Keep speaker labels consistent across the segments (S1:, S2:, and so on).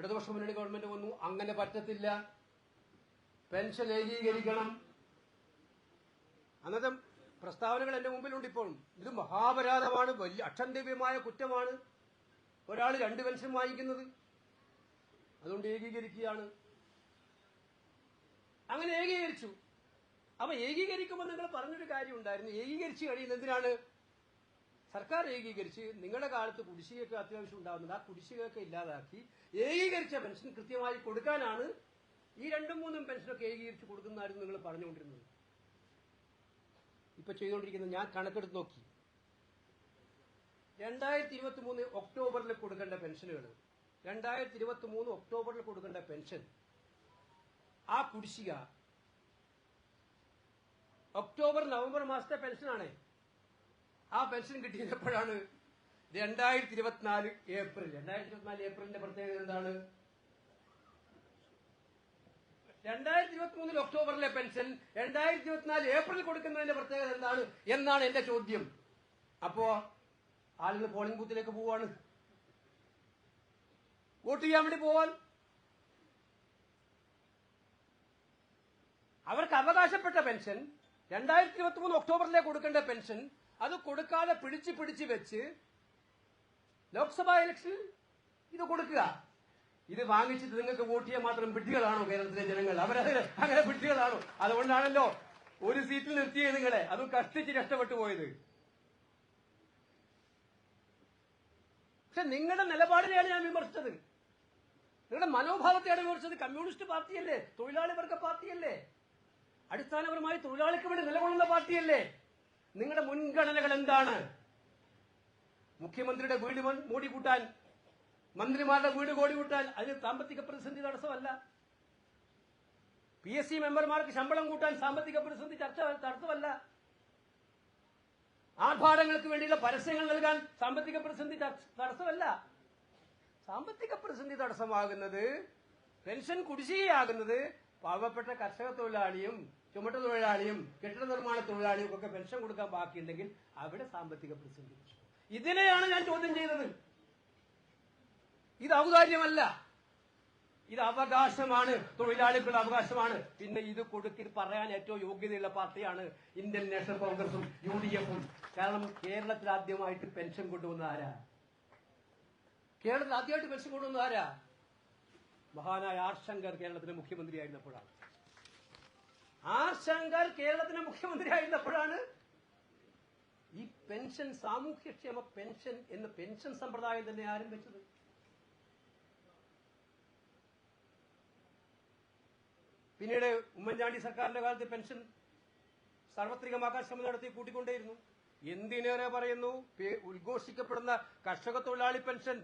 S1: ഇടതുപക്ഷ മുന്നണി ഗവൺമെന്റ് വന്നു. അങ്ങനെ പറ്റത്തില്ല. പെൻഷൻ ഏകീകരിക്കണം. അന്നത്തെ പ്രസ്താവനകൾ എന്റെ മുമ്പിലുണ്ട് ഇപ്പോഴും. ഇത് മഹാപരാധമാണ്. വലിയ അക്ഷന്തവ്യമായ കുറ്റമാണ്. ഒരാൾ രണ്ട് പെൻഷൻ വാങ്ങിക്കുന്നത്. അതുകൊണ്ട് ഏകീകരിക്കുകയാണ്. അങ്ങനെ ഏകീകരിച്ചു. അപ്പൊ ഏകീകരിക്കുമ്പോൾ നിങ്ങൾ പറഞ്ഞൊരു കാര്യം ഉണ്ടായിരുന്നു ഏകീകരിച്ചു കഴിയുന്ന എന്തിനാണ്? സർക്കാർ ഏകീകരിച്ച് നിങ്ങളുടെ കാലത്ത് കുടിശ്ശികയൊക്കെ അത്യാവശ്യം ഉണ്ടാകുന്നത് ആ കുടിശ്ശികയൊക്കെ ഇല്ലാതാക്കി ഏകീകരിച്ച പെൻഷൻ കൃത്യമായി കൊടുക്കാനാണ് ഈ രണ്ടും മൂന്നും പെൻഷനൊക്കെ ഏകീകരിച്ച് കൊടുക്കുന്നതായിരുന്നു നിങ്ങൾ പറഞ്ഞുകൊണ്ടിരുന്നത്. ഇപ്പൊ ചെയ്തുകൊണ്ടിരിക്കുന്നത് ഞാൻ കണക്കെടുത്ത് നോക്കി. രണ്ടായിരത്തി ഇരുപത്തി മൂന്ന് ഒക്ടോബറിൽ കൊടുക്കേണ്ട പെൻഷനുകൾ രണ്ടായിരത്തി ഇരുപത്തി മൂന്ന് ഒക്ടോബറിൽ കൊടുക്കേണ്ട പെൻഷൻ ആ കുടിശ്ശിക ഒക്ടോബർ നവംബർ മാസത്തെ പെൻഷനാണ്. ആ പെൻഷൻ കിട്ടിയപ്പോഴാണ് രണ്ടായിരത്തി ഇരുപത്തിനാല് ഏപ്രിൽ. രണ്ടായിരത്തി ഇരുപത്തിനാല് ഏപ്രിലിന്റെ പ്രത്യേകത എന്താണ്? രണ്ടായിരത്തി ഇരുപത്തി മൂന്നിൽ ഒക്ടോബറിലെ പെൻഷൻ രണ്ടായിരത്തി ഇരുപത്തിനാല് ഏപ്രിൽ കൊടുക്കുന്നതിന്റെ പ്രത്യേകത എന്താണ് എന്നാണ് എന്റെ ചോദ്യം. അപ്പോ ആളുകൾ പോളിംഗ് ബൂത്തിലേക്ക് പോവാണ്. വോട്ട് ചെയ്യാൻ വേണ്ടി പോവാൻ. അവർക്ക് അവകാശപ്പെട്ട പെൻഷൻ രണ്ടായിരത്തി ഇരുപത്തി മൂന്ന് ഒക്ടോബറിലേക്ക് കൊടുക്കേണ്ട പെൻഷൻ അത് കൊടുക്കാതെ പിടിച്ച് പിടിച്ച് വെച്ച് ലോക്സഭാ ഇലക്ഷനിൽ ഇത് കൊടുക്കുക. ഇത് വാങ്ങിച്ചിട്ട് നിങ്ങൾക്ക് വോട്ട് ചെയ്യാൻ മാത്രം പിട്ടികളാണോ കേരളത്തിലെ ജനങ്ങൾ? അവരത് അങ്ങനെ പിട്ടികളാണോ അതുകൊണ്ടാണല്ലോ ഒരു സീറ്റിൽ നിർത്തിയത് നിങ്ങളെ. അതും കഷ്ടിച്ച് രക്ഷപ്പെട്ടു പോയത്. പക്ഷെ നിങ്ങളുടെ നിലപാടിനെയാണ് ഞാൻ വിമർശിച്ചത്. നിങ്ങളുടെ മനോഭാവത്തെയാണ് വിമർശിച്ചത്. കമ്മ്യൂണിസ്റ്റ് പാർട്ടിയല്ലേ? തൊഴിലാളി വർഗ പാർട്ടിയല്ലേ? അടിസ്ഥാനപരമായി തൊഴിലാളിക്ക് വേണ്ടി നിലകൊള്ളുന്ന പാർട്ടിയല്ലേ? നിങ്ങളുടെ മുൻഗണനകൾ എന്താണ്? മുഖ്യമന്ത്രിയുടെ വീട് മൂടി കൂട്ടാൻ മന്ത്രിമാരുടെ വീട് കോടി കൂട്ടാൻ അതിന് സാമ്പത്തിക പ്രതിസന്ധി തടസ്സമല്ല. പി എസ് സി മെമ്പർമാർക്ക് ശമ്പളം കൂട്ടാൻ സാമ്പത്തിക പ്രതിസന്ധി ചർച്ച തടസ്സമല്ല. ആർഭാടങ്ങൾക്ക് വേണ്ടിയുള്ള പരസ്യങ്ങൾ നൽകാൻ സാമ്പത്തിക പ്രതിസന്ധി തട- തടസ്സമല്ല. സാമ്പത്തിക പ്രതിസന്ധി തടസ്സമാകുന്നത് പെൻഷൻ കുടിശ്ശികയാകുന്നത് പാവപ്പെട്ട കർഷക തൊഴിലാളിയും ചുമട്ട് തൊഴിലാളിയും കെട്ടിട നിർമ്മാണ തൊഴിലാളിയും ഒക്കെ പെൻഷൻ കൊടുക്കാൻ ബാക്കിയുണ്ടെങ്കിൽ അവിടെ സാമ്പത്തിക പ്രതിസന്ധി ഇതിനെയാണ് ഞാൻ ചോദ്യം ചെയ്തത്. ഇത് ഔദാര്യമല്ല. ഇത് അവകാശമാണ്. തൊഴിലാളികളുടെ അവകാശമാണ്. പിന്നെ ഇത് കൊടുക്കി പറയാൻ ഏറ്റവും യോഗ്യതയുള്ള പാർട്ടിയാണ് ഇന്ത്യൻ നാഷണൽ കോൺഗ്രസും യു ഡി എഫും കാരണം കേരളത്തിൽ ആദ്യമായിട്ട് പെൻഷൻ കൊണ്ടുവന്ന ആരാ? കേരളത്തിൽ ആദ്യമായിട്ട് പെൻഷൻ കൊണ്ടുവന്ന ആരാ? മഹാനായ ആർ ശങ്കർ കേരളത്തിലെ മുഖ്യമന്ത്രിയായിരുന്നപ്പോഴാണ്. ആർ ശങ്കർ കേരളത്തിലെ മുഖ്യമന്ത്രിയായിരുന്നപ്പോഴാണ് ഈ പെൻഷൻ സാമൂഹ്യക്ഷേമ പെൻഷൻ എന്ന പെൻഷൻ സമ്പ്രദായം തന്നെ ആരംഭിച്ചത്. പിന്നീട് ഉമ്മൻചാണ്ടി സർക്കാരിന്റെ കാലത്ത് പെൻഷൻ സാർവത്രികമാക്കാൻ ശ്രമം നടത്തി കൂട്ടിക്കൊണ്ടേയിരുന്നു. എന്തിനേറെ പറയുന്നു? ഉദ്ഘോഷിക്കപ്പെടുന്ന കർഷക തൊഴിലാളി പെൻഷൻ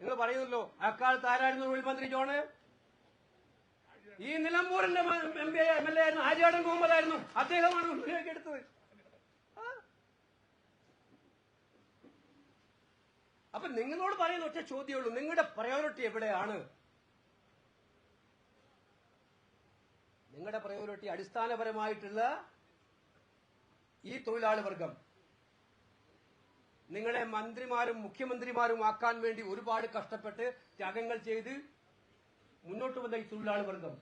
S1: എന്ന് പറയുന്നല്ലോ. അക്കാലത്ത് ആരായിരുന്നു തൊഴിൽ മന്ത്രി ജോണ്? ഈ നിലമ്പൂരിന്റെ M P M L A ആയിരുന്നു ആര്യാടൻ മുഹമ്മദ് ആയിരുന്നു. അദ്ദേഹമാണ് മുന്നിലേക്ക് എടുത്തത്. അപ്പൊ നിങ്ങളോട് പറയുന്ന ഒറ്റ ചോദ്യമേ ഉള്ളൂ നിങ്ങളുടെ പ്രയോറിറ്റി എവിടെയാണ്? നിങ്ങളുടെ പ്രയോറിറ്റി അടിസ്ഥാനപരമായിട്ടുള്ള ഈ തൊഴിലാളി വർഗം. നിങ്ങളെ മന്ത്രിമാരും മുഖ്യമന്ത്രിമാരും ആക്കാൻ വേണ്ടി ഒരുപാട് കഷ്ടപ്പെട്ട് ത്യാഗങ്ങൾ ചെയ്ത് മുന്നോട്ട് വന്ന ഈ തൊഴിലാളി വർഗം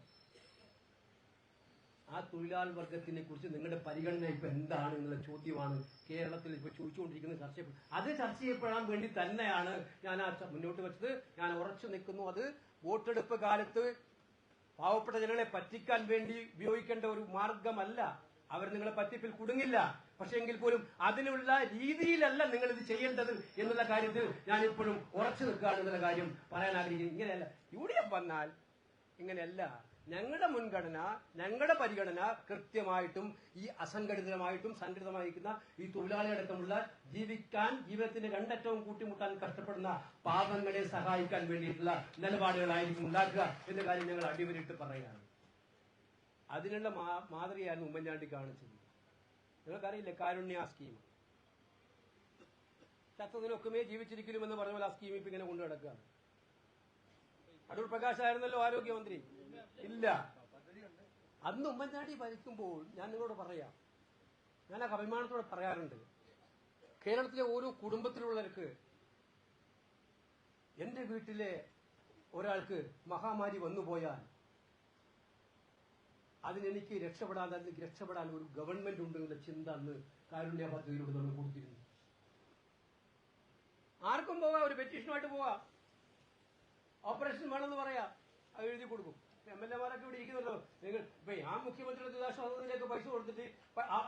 S1: ആ തൊഴിലാളി വർഗത്തിനെ കുറിച്ച് നിങ്ങളുടെ പരിഗണന ഇപ്പൊ എന്താണ് എന്നുള്ള ചോദ്യമാണ് കേരളത്തിൽ ഇപ്പൊ ചോദിച്ചുകൊണ്ടിരിക്കുന്ന ചർച്ച അത് ചർച്ച ചെയ്യപ്പെടാൻ വേണ്ടി തന്നെയാണ് ഞാൻ ആ മുന്നോട്ട് വെച്ചത്. ഞാൻ ഉറച്ചു നിൽക്കുന്നു. അത് വോട്ടെടുപ്പ് കാലത്ത് പാവപ്പെട്ട ജനങ്ങളെ പറ്റിക്കാൻ വേണ്ടി ഉപയോഗിക്കേണ്ട ഒരു മാർഗമല്ല അവർ നിങ്ങളെ പറ്റിപ്പിൽ കുടുങ്ങില്ല. പക്ഷെ എങ്കിൽ പോലും അതിനുള്ള രീതിയിലല്ല നിങ്ങൾ ഇത് ചെയ്യേണ്ടത് എന്നുള്ള കാര്യത്തിൽ ഞാൻ ഇപ്പോഴും ഉറച്ചു നിൽക്കുകയാണ് എന്നുള്ള കാര്യം പറയാൻ ആഗ്രഹിക്കുന്നു. ഇങ്ങനെയല്ല. യു ഡി എഫ് വന്നാൽ ഇങ്ങനെയല്ല. ഞങ്ങളുടെ മുൻഗണന ഞങ്ങളുടെ പരിഗണന കൃത്യമായിട്ടും ഈ അസംഘടിതമായിട്ടും സംഘടിതമായിരിക്കുന്ന ഈ തൊഴിലാളിയടക്കമുള്ള ജീവിക്കാൻ ജീവിതത്തിന്റെ രണ്ടറ്റവും കൂട്ടിമുട്ടാൻ കഷ്ടപ്പെടുന്ന പാവങ്ങളെ സഹായിക്കാൻ വേണ്ടിയിട്ടുള്ള നിലപാടുകളായിരിക്കും ഉണ്ടാക്കുക എന്ന കാര്യം ഞങ്ങൾ അടിവരിട്ട് പറയുകയാണ്. അതിനുള്ള മാതൃകയാണ് ഉമ്മൻചാണ്ടി കാണിച്ചത് നിങ്ങൾക്കറിയില്ലേ കാരുണ്യ സ്കീം ചത്തതിനൊക്കുമേ ജീവിച്ചിരിക്കലുമെന്ന് പറഞ്ഞ പോലെ ആ സ്കീം ഇപ്പൊ ഇങ്ങനെ കൊണ്ടു നടക്കുക അടൂർ പ്രകാശ് ആയിരുന്നല്ലോ ആരോഗ്യമന്ത്രി? ഇല്ല. അന്ന് ഉമ്മൻചാണ്ടി ഭരിക്കുമ്പോൾ ഞാൻ നിങ്ങളോട് പറയാം. ഞാൻ ആ അഭിമാനത്തോടെ പറയാറുണ്ട്. കേരളത്തിലെ ഓരോ കുടുംബത്തിലുള്ളവർക്ക് എന്റെ വീട്ടിലെ ഒരാൾക്ക് മഹാമാരി വന്നുപോയാൽ അതിനെനിക്ക് രക്ഷപ്പെടാൻ അല്ലെങ്കിൽ രക്ഷപ്പെടാൻ ഒരു ഗവൺമെന്റ് ഉണ്ട് എന്ന ചിന്ത അന്ന് കാരുണ്യ പദ്ധതിയിലൂടെ നമ്മൾ കൊടുത്തിരുന്നു. ആർക്കും പോകാം ഒരു പെറ്റീഷനുമായിട്ട് പോവാ. ഓപ്പറേഷൻ വേണമെന്ന് പറയാ. അത് എഴുതി കൊടുക്കും. എം എൽ എമാരൊക്കെ ഇവിടെ ഇരിക്കുന്നല്ലോ നിങ്ങൾ ഇപ്പൊ ഞാൻ മുഖ്യമന്ത്രിയുടെ ദുരിതാശ്വാസത്തിലേക്ക് പൈസ കൊടുത്തിട്ട്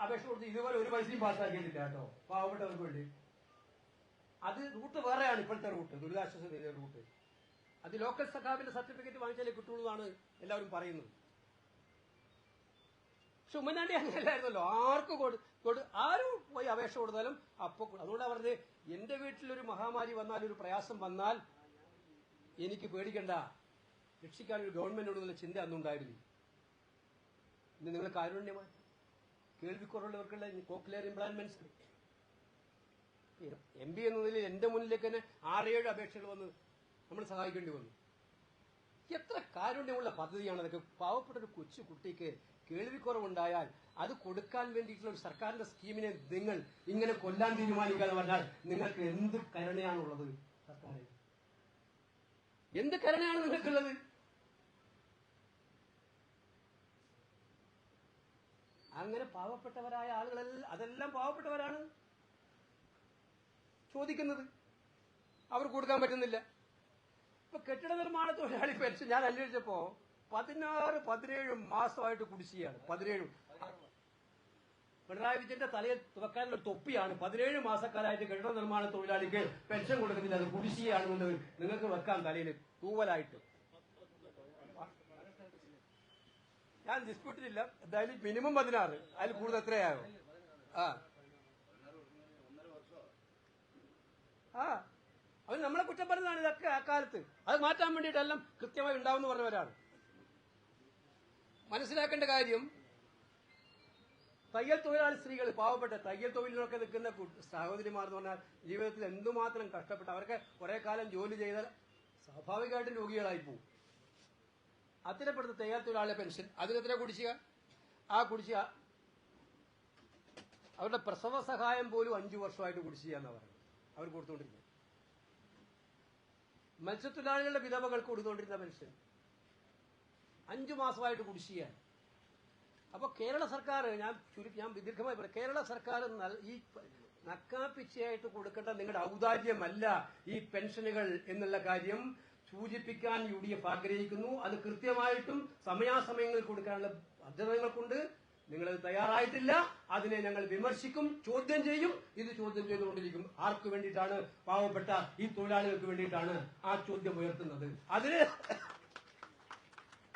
S1: അപേക്ഷ കൊടുത്ത് ഇതുപോലെ ഒരു പൈസയും പാസ്സാക്കിയിട്ടില്ല കേട്ടോ. പാവപ്പെട്ടവർക്ക് വേണ്ടി. അത് റൂട്ട് വേറെയാണ് ഇപ്പോഴത്തെ റൂട്ട് ദുരിതാശ്വാസ റൂട്ട്. അത് ലോക്കൽ സഖാബിന്റെ സർട്ടിഫിക്കറ്റ് വാങ്ങിച്ചാലേ കിട്ടുള്ളൂ എന്നാണ് എല്ലാവരും പറയുന്നത്. പക്ഷെ ഉമ്മൻചാണ്ടി അങ്ങനെയല്ലായിരുന്നല്ലോ ആർക്ക് കൊടു കൊടു ആരും പോയി അപേക്ഷ കൊടുത്താലും അപ്പൊ അതുകൊണ്ട് പറഞ്ഞത് എന്റെ വീട്ടിലൊരു മഹാമാരി വന്നാൽ ഒരു പ്രയാസം വന്നാൽ എനിക്ക് പേടിക്കണ്ട. രക്ഷിക്കാൻ ഒരു ഗവൺമെന്റ് ഉണ്ടെന്നുള്ള ചിന്ത അന്നുണ്ടായിരുന്നു ഇന്ന് നിങ്ങൾ കാരുണ്യമായി കേൾവിക്കുറവുള്ളവർക്കുള്ള കോക്ലിയർ ഇംപ്ലാൻമെന്റ്സ് എം പി എന്ന നിലയിൽ എന്റെ മുന്നിലേക്ക് തന്നെ ആറേഴ് അപേക്ഷകൾ വന്ന് നമ്മൾ സഹായിക്കേണ്ടി വന്നു. എത്ര കാരുണ്യമുള്ള പദ്ധതിയാണ് അതൊക്കെ പാവപ്പെട്ട ഒരു കൊച്ചു കുട്ടിക്ക് കേൾവിക്കുറവുണ്ടായാൽ അത് കൊടുക്കാൻ വേണ്ടിയിട്ടുള്ള ഒരു സർക്കാരിന്റെ സ്കീമിനെ നിങ്ങൾ ഇങ്ങനെ കൊല്ലാൻ തീരുമാനിക്കുക എന്ന് പറഞ്ഞാൽ നിങ്ങൾക്ക് എന്ത് കരുണയാണുള്ളത്? എന്ത് കരുണയാണ് നിങ്ങൾക്കുള്ളത്? അങ്ങനെ പാവപ്പെട്ടവരായ ആളുകളെല്ലാം അതെല്ലാം പാവപ്പെട്ടവരാണ് ചോദിക്കുന്നത്. അവർ കൊടുക്കാൻ പറ്റുന്നില്ല. ഇപ്പൊ കെട്ടിട നിർമ്മാണ തൊഴിലാളി ഞാൻ അന്വേഷിച്ചപ്പോ പതിനാറ് പതിനേഴ് മാസമായിട്ട് കുടിശ്ശികയാണ്. പതിനേഴ്. പിണറായി വിജയന്റെ തലയിൽ തുറക്കാനുള്ള തൊപ്പിയാണ്. പതിനേഴ് മാസക്കാലായിട്ട് കെട്ടിട നിർമ്മാണ തൊഴിലാളിക്ക് പെൻഷൻ കൊടുക്കുന്നില്ല അത് കുടിശ്ശികയാണെന്ന് നിങ്ങൾക്ക് വെക്കാൻ തലയിൽ തൂവലായിട്ട്. ഞാൻ ഡിസ്പ്യൂട്ടിലില്ല എന്തായാലും മിനിമം പതിനാറ്. അതിൽ കൂടുതൽ എത്രയായോ? ആ. ആ. അവർ നമ്മളെ കുറ്റം പറഞ്ഞതാണ് ഇതൊക്കെ ആ കാലത്ത്. അത് മാറ്റാൻ വേണ്ടിയിട്ടെല്ലാം കൃത്യമായി ഉണ്ടാവുമെന്ന് പറഞ്ഞവരാണ്. മനസ്സിലാക്കേണ്ട കാര്യം തയ്യൽ തൊഴിലാളി സ്ത്രീകൾ പാവപ്പെട്ട തയ്യൽ തൊഴിലിനൊക്കെ നിൽക്കുന്ന സഹോദരിമാർ എന്ന് പറഞ്ഞാൽ ജീവിതത്തിൽ എന്തുമാത്രം കഷ്ടപ്പെട്ട് അവർക്ക് കുറെ കാലം ജോലി ചെയ്താൽ സ്വാഭാവികമായിട്ടും രോഗികളായി പോകും അത്തരപ്പെടുത്ത തയ്യൽ തൊഴിലാളി പെൻഷൻ അതിനെത്ര കുടിശ്ശിക? ആ കുടിശ്ശിക അവരുടെ പ്രസവ സഹായം പോലും അഞ്ചു വർഷമായിട്ട് കുടിശ്ശിക എന്നാ പറയുന്നത്. അവർ കൊടുത്തുകൊണ്ടിരുന്നത് മത്സ്യത്തൊഴിലാളികളുടെ വിധവകൾക്ക് കൊടുത്തുകൊണ്ടിരുന്ന പെൻഷൻ. അഞ്ചു മാസമായിട്ട് കുടിശ്ശിയാണ് അപ്പൊ കേരള സർക്കാർ ഞാൻ ചുരുക്കി ഞാൻ ദീർഘമായി പറയാം കേരള സർക്കാർ ഈ നക്കാപ്പിച്ചയായിട്ട് കൊടുക്കേണ്ട നിങ്ങളുടെ ഔദാര്യമല്ല ഈ പെൻഷനുകൾ എന്നുള്ള കാര്യം സൂചിപ്പിക്കാൻ യു ഡി എഫ് ആഗ്രഹിക്കുന്നു. അത് കൃത്യമായിട്ടും സമയാസമയങ്ങളിൽ കൊടുക്കാനുള്ള ബാധ്യത നിങ്ങൾക്കുണ്ട് നിങ്ങളത് തയ്യാറായിട്ടില്ല. അതിനെ ഞങ്ങൾ വിമർശിക്കും ചോദ്യം ചെയ്യും. ഇത് ചോദ്യം ചെയ്തുകൊണ്ടിരിക്കും. ആർക്കു വേണ്ടിയിട്ടാണ് പാവപ്പെട്ട ഈ തൊഴിലാളികൾക്ക് വേണ്ടിയിട്ടാണ് ആ ചോദ്യം ഉയർത്തുന്നത്. അതിന്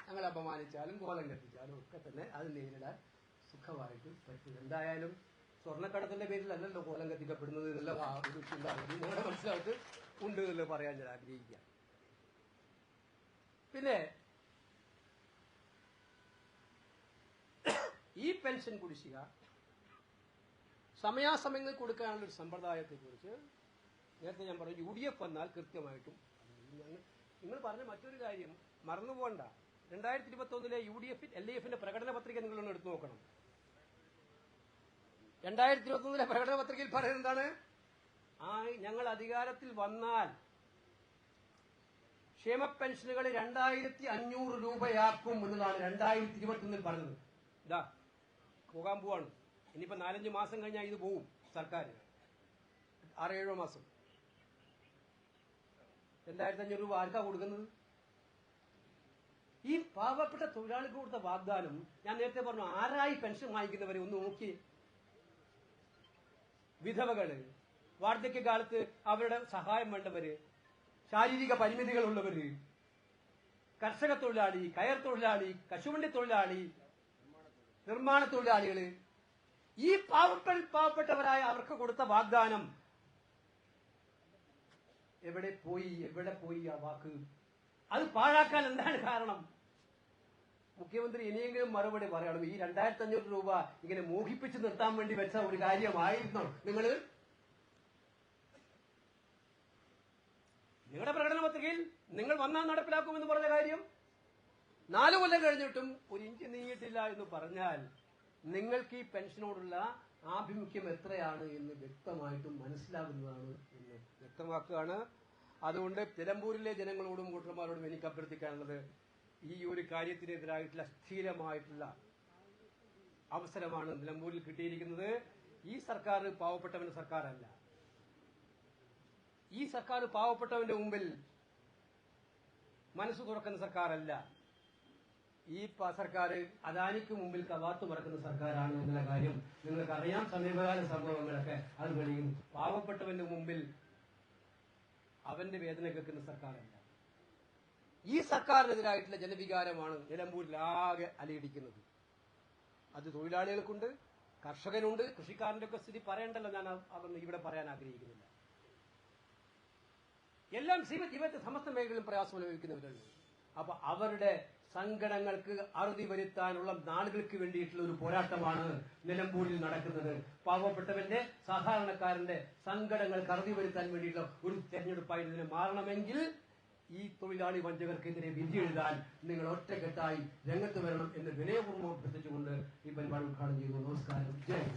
S1: ഞങ്ങൾ അപമാനിച്ചാലും കോലം കത്തിച്ചാലും ഒക്കെ തന്നെ അത് നേരിടാൻ സുഖമായിട്ട് പറ്റും. എന്തായാലും സ്വർണക്കടത്തിന്റെ പേരിലല്ലല്ലോ കോലം കത്തിക്കപ്പെടുന്നത് എന്നുള്ള ഒരു ഉണ്ട് എന്ന് പറയാൻ ഞാൻ ആഗ്രഹിക്കുക പിന്നെ ഈ പെൻഷൻ കുടിശ്ശിക സമയാസമയങ്ങളിൽ കൊടുക്കാനുള്ള ഒരു സമ്പ്രദായത്തെക്കുറിച്ച് നേരത്തെ ഞാൻ പറഞ്ഞു യു ഡി എഫ് വന്നാൽ കൃത്യമായിട്ടും നിങ്ങൾ പറഞ്ഞ മറ്റൊരു കാര്യം മറന്നുപോകണ്ട. രണ്ടായിരത്തി ഇരുപത്തി ഒന്നിലെ U D F L D എഫിന്റെ പ്രകടന പത്രിക നിങ്ങളൊന്ന് എടുത്തു നോക്കണം. രണ്ടായിരത്തി ഇരുപത്തി ഒന്നിലെ പ്രകടന പത്രികയിൽ പറയുന്നത് എന്താണ്? ആ ഞങ്ങൾ അധികാരത്തിൽ വന്നാൽ ക്ഷേമ പെൻഷനുകൾ രണ്ടായിരത്തി അഞ്ഞൂറ് രൂപയാക്കും എന്നതാണ് രണ്ടായിരത്തി ഇരുപത്തി ഒന്നിൽ പറഞ്ഞത്. ഇതാ പോകാൻ പോവാണ്. ഇനിയിപ്പോ നാലഞ്ച് മാസം കഴിഞ്ഞാൽ ഇത് പോവും സർക്കാർ ആറേഴോ മാസം. രണ്ടായിരത്തി അഞ്ഞൂറ് രൂപ ആർക്കാ കൊടുക്കുന്നത്? ഈ പാവപ്പെട്ട തൊഴിലാളിക്ക് കൊടുത്ത വാഗ്ദാനം ഞാൻ നേരത്തെ പറഞ്ഞു ആരായി പെൻഷൻ വാങ്ങിക്കുന്നവരെ ഒന്ന് നോക്കി. വിധവകൾ വാർദ്ധക്യകാലത്ത് അവരുടെ സഹായം വേണ്ടവര് ശാരീരിക പരിമിതികളുള്ളവര് കർഷക തൊഴിലാളി കയർ തൊഴിലാളി കശുവണ്ടി തൊഴിലാളി നിർമ്മാണ തൊഴിലാളികൾ ഈ പാവപ്പെട്ട പാവപ്പെട്ടവരായ അവർക്ക് കൊടുത്ത വാഗ്ദാനം എവിടെ പോയി എവിടെ പോയി ആ വാക്ക്? അത് പാഴാക്കാൻ എന്താണ് കാരണം? മുഖ്യമന്ത്രി ഇനിയെങ്കിലും മറുപടി പറയണം. ഈ രണ്ടായിരത്തി അഞ്ഞൂറ് രൂപ ഇങ്ങനെ മോഹിപ്പിച്ച് നിർത്താൻ വേണ്ടി വെച്ച ഒരു കാര്യമായിരുന്നോ. നിങ്ങൾ? നിങ്ങളുടെ പ്രകടന പത്രികയിൽ നിങ്ങൾ വന്നാൽ നടപ്പിലാക്കുമെന്ന് പറഞ്ഞ കാര്യം? നാലു കൊല്ലം കഴിഞ്ഞിട്ടും ഒരു ഇഞ്ച് നീങ്ങിയിട്ടില്ല എന്ന് പറഞ്ഞാൽ നിങ്ങൾക്ക് ഈ പെൻഷനോടുള്ള ആഭിമുഖ്യം എത്രയാണ് എന്ന് വ്യക്തമായിട്ടും മനസ്സിലാകുന്നതാണ് എന്ന് വ്യക്തമാക്കുകയാണ് അതുകൊണ്ട് നിലമ്പൂരിലെ ജനങ്ങളോടും വോട്ടർമാരോടും എനിക്ക് അഭ്യർത്ഥിക്കാനുള്ളത് ഈ ഒരു കാര്യത്തിനെതിരായിട്ടുള്ള സ്ഥിരമായിട്ടുള്ള അവസരമാണ് നിലമ്പൂരിൽ കിട്ടിയിരിക്കുന്നത്. ഈ സർക്കാർ പാവപ്പെട്ടവന്റെ സർക്കാരല്ല. ഈ സർക്കാർ പാവപ്പെട്ടവന്റെ മുമ്പിൽ മനസ്സ് തുറക്കുന്ന സർക്കാരല്ല. ഈ സർക്കാർ അദാനിക്ക് മുമ്പിൽ കവാത്തു മറക്കുന്ന സർക്കാരാണ് എന്നുള്ള കാര്യം നിങ്ങൾക്ക് അറിയാം സമീപകാല സംഭവങ്ങളൊക്കെ അത് പാവപ്പെട്ടവന്റെ മുമ്പിൽ അവന്റെ വേദന കേൾക്കുന്ന സർക്കാരല്ല. ഈ സർക്കാരിനെതിരായിട്ടുള്ള ജനവികാരമാണ് നിലമ്പൂരിൽ ആകെ അലയിടിക്കുന്നത്. അത് തൊഴിലാളികൾക്കുണ്ട് കർഷകനുണ്ട് കൃഷിക്കാരന്റെ ഒക്കെ സ്ഥിതി പറയണ്ടല്ലോ ഞാൻ അതൊന്നും ഇവിടെ പറയാൻ ആഗ്രഹിക്കുന്നില്ല. എല്ലാം ജീവ ജീവിതത്തെ സമസ്ത മേഖലയിലും പ്രയാസം അനുഭവിക്കുന്നവരുണ്ട്. അപ്പൊ അവരുടെ സങ്കടങ്ങൾക്ക് അറുതി വരുത്താനുള്ള നാളുകൾക്ക് വേണ്ടിയിട്ടുള്ള ഒരു പോരാട്ടമാണ് നിലമ്പൂരിൽ നടക്കുന്നത്. പാവപ്പെട്ടവന്റെ സാധാരണക്കാരന്റെ സങ്കടങ്ങൾക്ക് അറുതി വരുത്താൻ വേണ്ടിയിട്ടുള്ള ഒരു തെരഞ്ഞെടുപ്പായി ഇതിനെ മാറണമെങ്കിൽ ഈ തൊഴിലാളി വഞ്ചകർക്കെതിരെ വിധി എഴുതാൻ നിങ്ങൾ ഒറ്റക്കെട്ടായി രംഗത്ത് വരണം എന്ന് വിനയപൂർവം അഭ്യർത്ഥിച്ചുകൊണ്ട് ഈ പരിപാടി ഉദ്ഘാടനം ചെയ്യുന്നു. നമസ്കാരം. ജയ്.